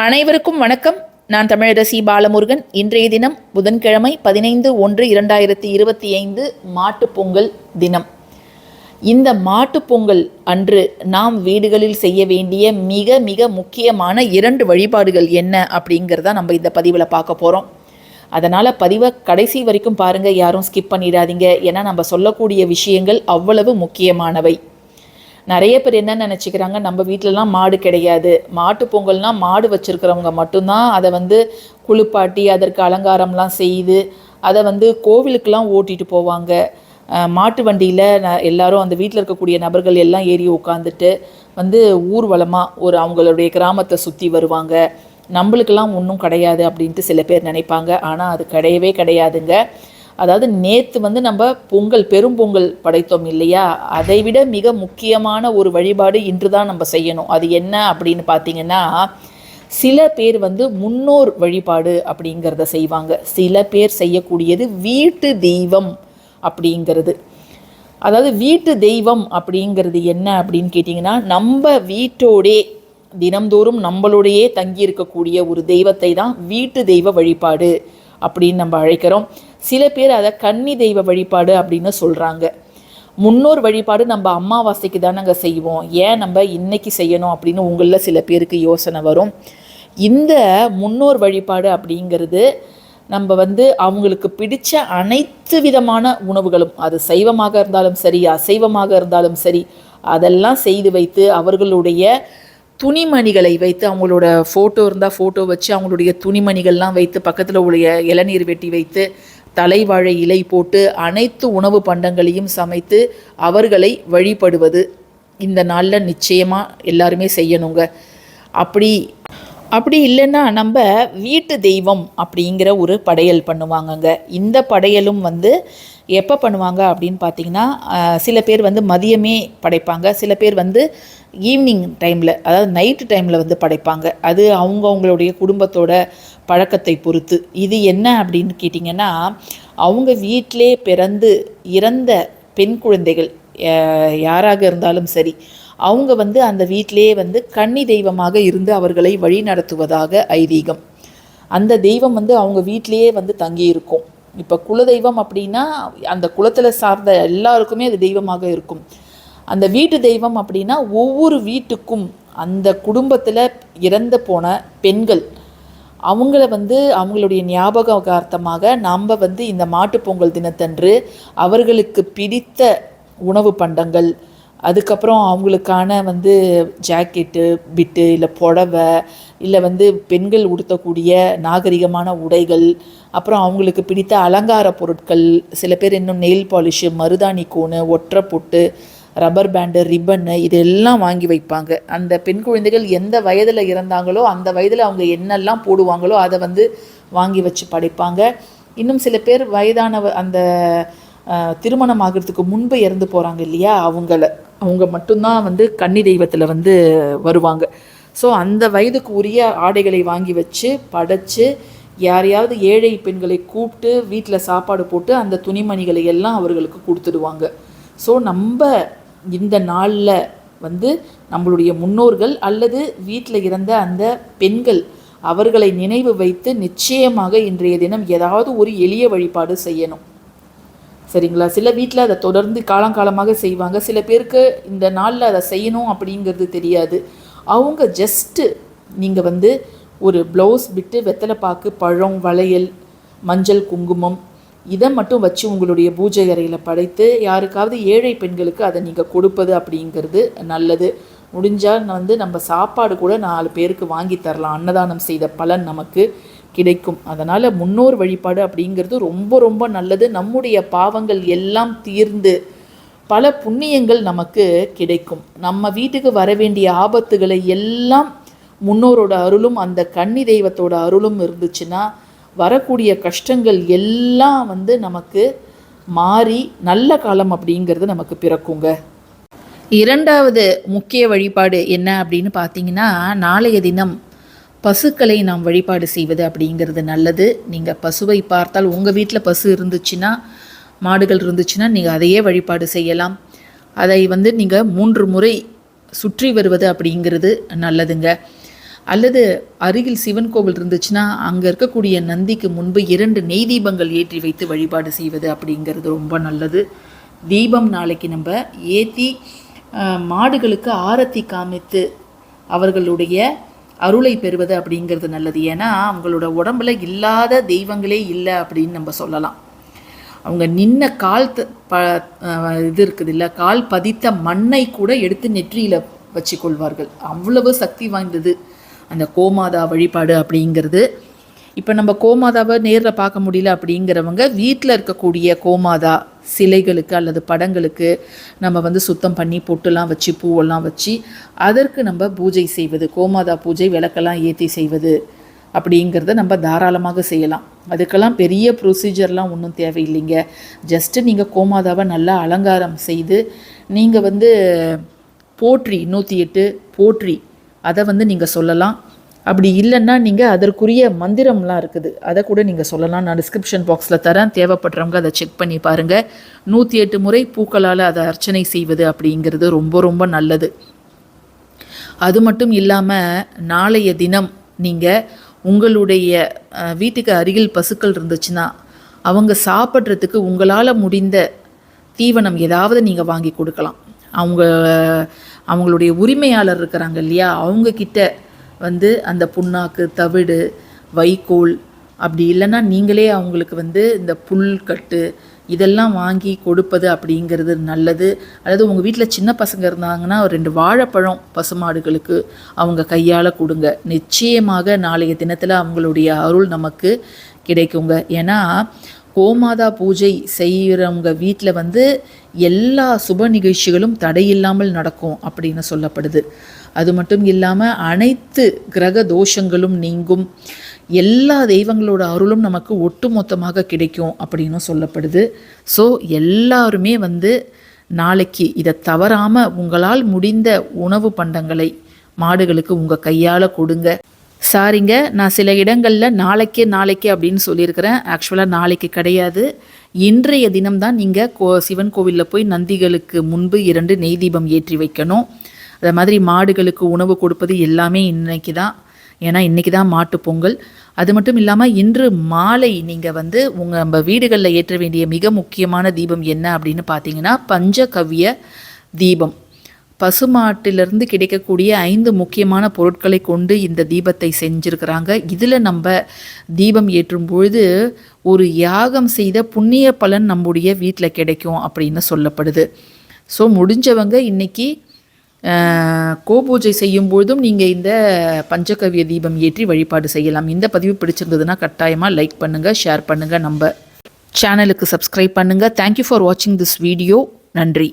அனைவருக்கும் வணக்கம். நான் தமிழரசி பாலமுருகன். இன்றைய தினம் புதன்கிழமை பதினைந்து ஒன்று இரண்டாயிரத்தி இருபத்தி ஐந்து மாட்டுப் பொங்கல் தினம். இந்த மாட்டுப் பொங்கல் அன்று நாம் வீடுகளில் செய்ய வேண்டிய மிக மிக முக்கியமான இரண்டு வழிபாடுகள் என்ன அப்படிங்கிறத நம்ம இந்த பதிவில் பார்க்க போகிறோம் அதனால் பதிவை கடைசி வரைக்கும் பாருங்கள் யாரும் ஸ்கிப் பண்ணிடாதீங்க. ஏன்னா நம்ம சொல்லக்கூடிய விஷயங்கள் அவ்வளவு முக்கியமானவை. நிறைய பேர் என்ன நினச்சிக்கிறாங்க? நம்ம வீட்டிலலாம் மாடு கிடையாது. மாட்டு பொங்கல்னால் மாடு வச்சுருக்கிறவங்க மட்டும்தான் அதை வந்து குளிப்பாட்டி அதற்கு அலங்காரம்லாம் செய்து அதை வந்து கோவிலுக்கெலாம் ஓட்டிகிட்டு போவாங்க. மாட்டு வண்டியில் ந எல்லாரும் அந்த வீட்டில் இருக்கக்கூடிய நபர்கள் எல்லாம் ஏறி உட்காந்துட்டு வந்து ஊர்வலமாக ஒரு அவங்களுடைய கிராமத்தை சுற்றி வருவாங்க. நம்மளுக்கெல்லாம் ஒன்றும் கிடையாது அப்படின்ட்டு சில பேர் நினைப்பாங்க. ஆனால் அது கிடையவே கிடையாதுங்க. அதாவது நேற்று வந்து நம்ம பொங்கல் பெரும் பொங்கல் படைத்தோம் இல்லையா? அதை விட மிக முக்கியமான ஒரு வழிபாடு இன்று தான் நம்ம செய்யணும். அது என்ன அப்படின்னு பார்த்தீங்கன்னா சில பேர் வந்து முன்னோர் வழிபாடு அப்படிங்கிறத செய்வாங்க. சில பேர் செய்யக்கூடியது வீட்டு தெய்வம் அப்படிங்கிறது. அதாவது வீட்டு தெய்வம் அப்படிங்கிறது என்ன அப்படின்னு கேட்டிங்கன்னா நம்ம வீட்டோடே தினம்தோறும் நம்மளோடையே தங்கி இருக்கக்கூடிய ஒரு தெய்வத்தை தான் வீட்டு தெய்வ வழிபாடு அப்படின்னு நம்ம அழைக்கிறோம். சில பேர் அதை கன்னி தெய்வ வழிபாடு அப்படின்னு சொல்கிறாங்க முன்னோர் வழிபாடு நம்ம அமாவாசைக்கு தானங்க செய்வோம். ஏன் நம்ம இன்னைக்கு செய்யணும் அப்படின்னு உங்களில் சில பேருக்கு யோசனை வரும். இந்த முன்னோர் வழிபாடு அப்படிங்கிறது நம்ம வந்து அவங்களுக்கு பிடித்த அனைத்து விதமான உணவுகளும் அது சைவமாக இருந்தாலும் சரி அசைவமாக இருந்தாலும் சரி அதெல்லாம் செய்து வைத்து அவர்களுடைய துணிமணிகளை வைத்து அவங்களோட ஃபோட்டோ இருந்தால் ஃபோட்டோ வச்சு அவங்களுடைய துணிமணிகள்லாம் வைத்து பக்கத்தில் உடைய இளநீர் வெட்டி வைத்து தலைவாழை இலை போட்டு அனைத்து உணவு பண்டங்களையும் சமைத்து அவர்களை வழிபடுவது இந்த நாளில் நிச்சயமாக எல்லாருமே செய்யணுங்க. அப்படி அப்படி இல்லைன்னா நம்ம வீட்டு தெய்வம் அப்படிங்கிற ஒரு படையல் பண்ணுவாங்கங்க. இந்த படையலும் வந்து எப்போ பண்ணுவாங்க அப்படின்னு பார்த்தீங்கன்னா சில பேர் வந்து மதியமே படைப்பாங்க. சில பேர் வந்து ஈவினிங் டைமில் அதாவது நைட்டு டைமில் வந்து படைப்பாங்க. அது அவங்கவுங்களுடைய குடும்பத்தோட பழக்கத்தை பொறுத்து. இது என்ன அப்படின்னு கேட்டிங்கன்னா அவங்க வீட்டிலே பிறந்து இறந்த பெண் குழந்தைகள் யாராக இருந்தாலும் சரி அவங்க வந்து அந்த வீட்டிலே வந்து கன்னி தெய்வமாக இருந்து அவர்களை வழி நடத்துவதாக ஐதீகம். அந்த தெய்வம் வந்து அவங்க வீட்டிலேயே வந்து தங்கி இருக்கும் இப்போ குலதெய்வம் அப்படின்னா அந்த குலத்தில் சார்ந்த எல்லாருக்குமே அது தெய்வமாக இருக்கும். அந்த வீட்டு தெய்வம் அப்படின்னா ஒவ்வொரு வீட்டுக்கும் அந்த குடும்பத்தில் இறந்து போன பெண்கள். அவங்கள வந்து அவங்களுடைய ஞாபகார்த்தமாக நாம் வந்து இந்த மாட்டுப் பொங்கல் தினத்தன்று அவர்களுக்கு பிடித்த உணவு பண்டங்கள். அதுக்கப்புறம் அவங்களுக்கான வந்து ஜாக்கெட்டு பிட்டு இல்லை புடவை இல்லை வந்து பெண்கள் உடுத்தக்கூடிய நாகரிகமான உடைகள். அப்புறம் அவங்களுக்கு பிடித்த அலங்கார பொருட்கள். சில பேர் இன்னும் நெயில் பாலிஷு மருதாணி கோணு ஒற்றை பொட்டு ரப்பர் பேண்டு ரிப்பன்னு இதெல்லாம் வாங்கி வைப்பாங்க. அந்த பெண் குழந்தைகள் எந்த வயதில் இறந்தாங்களோ அந்த வயதில் அவங்க என்னெல்லாம் போடுவாங்களோ அதை வந்து வாங்கி வச்சு படைப்பாங்க. இன்னும் சில பேர் வயதானவ அந்த திருமணம் ஆகிறதுக்கு முன்பு இறந்து போகிறாங்க இல்லையா? அவங்கள அவங்க மட்டும்தான் வந்து கன்னி தெய்வத்தில் வந்து வருவாங்க. ஸோ அந்த வயதுக்கு உரிய ஆடைகளை வாங்கி வச்சு படைச்சு யாரையாவது ஏழை பெண்களை கூப்பிட்டு வீட்டில் சாப்பாடு போட்டு அந்த துணிமணிகளை எல்லாம் அவர்களுக்கு கொடுத்துடுவாங்க. ஸோ நம்ம இந்த நாளில் வந்து நம்மளுடைய முன்னோர்கள் அல்லது வீட்டில் இருந்த அந்த பெண்கள் அவர்களை நினைவு வைத்து நிச்சயமாக இன்றைய தினம் ஏதாவது ஒரு எளிய வழிபாடு செய்யணும். சரிங்களா? சில வீட்டில் அதை தொடர்ந்து காலங்காலமாக செய்வாங்க. சில பேருக்கு இந்த நாளில் அதை செய்யணும் அப்படிங்கிறது தெரியாது. அவங்க ஜஸ்ட்டு நீங்கள் வந்து ஒரு ப்ளவுஸ் விட்டு வெத்தலை பாக்கு பழம் வளையல் மஞ்சள் குங்குமம் இதை மட்டும் வச்சு உங்களுடைய பூஜை அறையில் படைத்து யாருக்காவது ஏழை பெண்களுக்கு அதை நீங்கள் கொடுப்பது அப்படிங்கிறது நல்லது. முடிஞ்சால் வந்து நம்ம சாப்பாடு கூட நாலு பேருக்கு வாங்கி தரலாம். அன்னதானம் செய்த பலன் நமக்கு கிடைக்கும். அதனால் முன்னோர் வழிபாடு அப்படிங்கிறது ரொம்ப ரொம்ப நல்லது. நம்முடைய பாவங்கள் எல்லாம் தீர்ந்து பல புண்ணியங்கள் நமக்கு கிடைக்கும். நம்ம வீட்டுக்கு வர வேண்டிய ஆபத்துகளை எல்லாம் முன்னோரோட அருளும் அந்த கன்னி தெய்வத்தோட அருளும் இருந்துச்சுன்னா வரக்கூடிய கஷ்டங்கள் எல்லாம் வந்து நமக்கு மாறி நல்ல காலம் அப்படிங்கிறது நமக்கு பிறக்குங்க. இரண்டாவது முக்கிய வழிபாடு என்ன அப்படின்னு பார்த்தீங்கன்னா நாளைய தினம் பசுக்களை நாம் வழிபாடு செய்வது அப்படிங்கிறது நல்லது. நீங்கள் பசுவை பார்த்தால் உங்கள் வீட்டில் பசு இருந்துச்சுன்னா மாடுகள் இருந்துச்சுன்னா நீங்கள் அதையே வழிபாடு செய்யலாம். அதை வந்து நீங்கள் மூன்று முறை சுற்றி வருவது அப்படிங்கிறது நல்லதுங்க. அல்லது அருகில் சிவன் கோவில் இருந்துச்சுன்னா அங்கே இருக்கக்கூடிய நந்திக்கு முன்பு இரண்டு நெய் தீபங்கள் ஏற்றி வைத்து வழிபாடு செய்வது அப்படிங்கிறது ரொம்ப நல்லது. தீபம் நாளைக்கு நம்ம ஏற்றி மாடுகளுக்கு ஆரத்தி காமித்து அவர்களுடைய அருளை பெறுவது அப்படிங்கிறது நல்லது. ஏன்னா அவங்களோட உடம்புல இல்லாத தெய்வங்களே இல்லை அப்படின்னு நம்ம சொல்லலாம். அவங்க நின்ன கால் த- ப இது இருக்குது இல்லை கால் பதித்த மண்ணை கூட எடுத்து நெற்றியில் வச்சுக்கொள்வார்கள். அவ்வளவு சக்தி வாய்ந்தது. அந்த கோமாதா வழிபாடு அப்படிங்கிறது. இப்போ நம்ம கோமாதாவை நேரில் பார்க்க முடியல அப்படிங்கிறவங்க வீட்டில் இருக்கக்கூடிய கோமாதா சிலைகளுக்கு அல்லது படங்களுக்கு நம்ம வந்து சுத்தம் பண்ணி பொட்டுலாம் வச்சு பூவெல்லாம் வச்சு அதற்கு நம்ம பூஜை செய்வது கோமாதா பூஜை விளக்கெல்லாம் ஏற்றி செய்வது அப்படிங்கிறத நம்ம தாராளமாக செய்யலாம். அதுக்கெல்லாம் பெரிய ப்ரொசீஜர்லாம் ஒன்றும் தேவையில்லைங்க. ஜஸ்ட்டு நீங்கள் கோமாதாவை நல்லா அலங்காரம் செய்து நீங்கள் வந்து போற்றி நூற்றி எட்டு போற்றி அதை வந்து நீங்கள் சொல்லலாம். அப்படி இல்லைன்னா நீங்கள் அதற்குரிய மந்திரம்லாம் இருக்குது. அதை கூட நீங்கள் சொல்லலாம். நான் டிஸ்கிரிப்ஷன் பாக்ஸில் தரேன். தேவைப்படுறவங்க அதை செக் பண்ணி பாருங்கள் நூற்றி எட்டு முறை பூக்களால் அதை அர்ச்சனை செய்வது அப்படிங்கிறது ரொம்ப ரொம்ப நல்லது. அது மட்டும் இல்லாமல் நாளைய தினம் நீங்கள் உங்களுடைய வீட்டுக்கு அருகில் பசுக்கள் இருந்துச்சுன்னா அவங்க சாப்பிட்றதுக்கு உங்களால் முடிந்த தீவனம் ஏதாவது நீங்கள் வாங்கி கொடுக்கலாம். அவங்க அவங்களுடைய உரிமையாளர் இருக்கிறாங்க இல்லையா? அவங்கக்கிட்ட வந்து அந்த புண்ணாக்கு தவிடு வைக்கோல் அப்படி இல்லைன்னா நீங்களே அவங்களுக்கு வந்து இந்த புல்கட்டு இதெல்லாம் வாங்கி கொடுப்பது அப்படிங்கிறது நல்லது. அல்லது உங்கள் வீட்டில் சின்ன பசங்க இருந்தாங்கன்னா ஒரு ரெண்டு வாழைப்பழம் பசுமாடுகளுக்கு அவங்க கையால் கொடுங்க. நிச்சயமாக நாளைய தினத்தில் அவங்களுடைய அருள் நமக்கு கிடைக்குங்க. ஏன்னா கோமாதா பூஜை செய்கிறவங்க வீட்டில் வந்து எல்லா சுப நிகழ்ச்சிகளும் தடையில்லாமல் நடக்கும் அப்படின்னு சொல்லப்படுது. அது மட்டும் இல்லாமல் அனைத்து கிரக தோஷங்களும் நீங்கும். எல்லா தெய்வங்களோட அருளும் நமக்கு ஒட்டுமொத்தமாக கிடைக்கும் அப்படின்னு சொல்லப்படுது. ஸோ எல்லாருமே வந்து நாளைக்கு இதை தவறாமல் உங்களால் முடிந்த உணவு பண்டங்களை மாடுகளுக்கு உங்கள் கையால் கொடுங்க. சாரிங்க நான் சில இடங்களில் நாளைக்கு நாளைக்கு அப்படின்னு சொல்லியிருக்கிறேன். ஆக்சுவலாக நாளைக்கு கிடையாது. இன்றைய தினம்தான் நீங்கள் கோ சிவன் கோவிலில் போய் நந்திகளுக்கு முன்பு இரண்டு நெய் தீபம் ஏற்றி வைக்கணும். அது மாதிரி மாடுகளுக்கு உணவு கொடுப்பது எல்லாமே இன்னைக்கு தான் ஏன்னா இன்றைக்கி தான் மாட்டுப்பொங்கல் அது மட்டும் இல்லாமல் இன்று மாலை நீங்கள் வந்து உங்கள் நம்ம வீடுகளில் ஏற்ற வேண்டிய மிக முக்கியமான தீபம் என்ன அப்படின்னு பார்த்தீங்கன்னா பஞ்சகவ்ய தீபம். பசுமாட்டிலிருந்து கிடைக்கக்கூடிய ஐந்து முக்கியமான பொருட்களை கொண்டு இந்த தீபத்தை செஞ்சுருக்கிறாங்க. இதில் நம்ம தீபம் ஏற்றும் பொழுது ஒரு யாகம் செய்த புண்ணிய பலன் நம்முடைய வீட்டில் கிடைக்கும் அப்படின்னு சொல்லப்படுது. ஸோ முடிஞ்சவங்க இன்னைக்கு கோபூஜை செய்யும் பொழுதும் நீங்கள் இந்த பஞ்சகவ்ய தீபம் ஏற்றி வழிபாடு செய்யலாம். இந்த பதிவு பிடிச்சிருந்ததுன்னா கட்டாயமாக லைக் பண்ணுங்கள் ஷேர் பண்ணுங்கள் நம்ம சேனலுக்கு சப்ஸ்கிரைப் பண்ணுங்கள் தேங்க்யூ ஃபார் வாட்சிங் திஸ் வீடியோ நன்றி.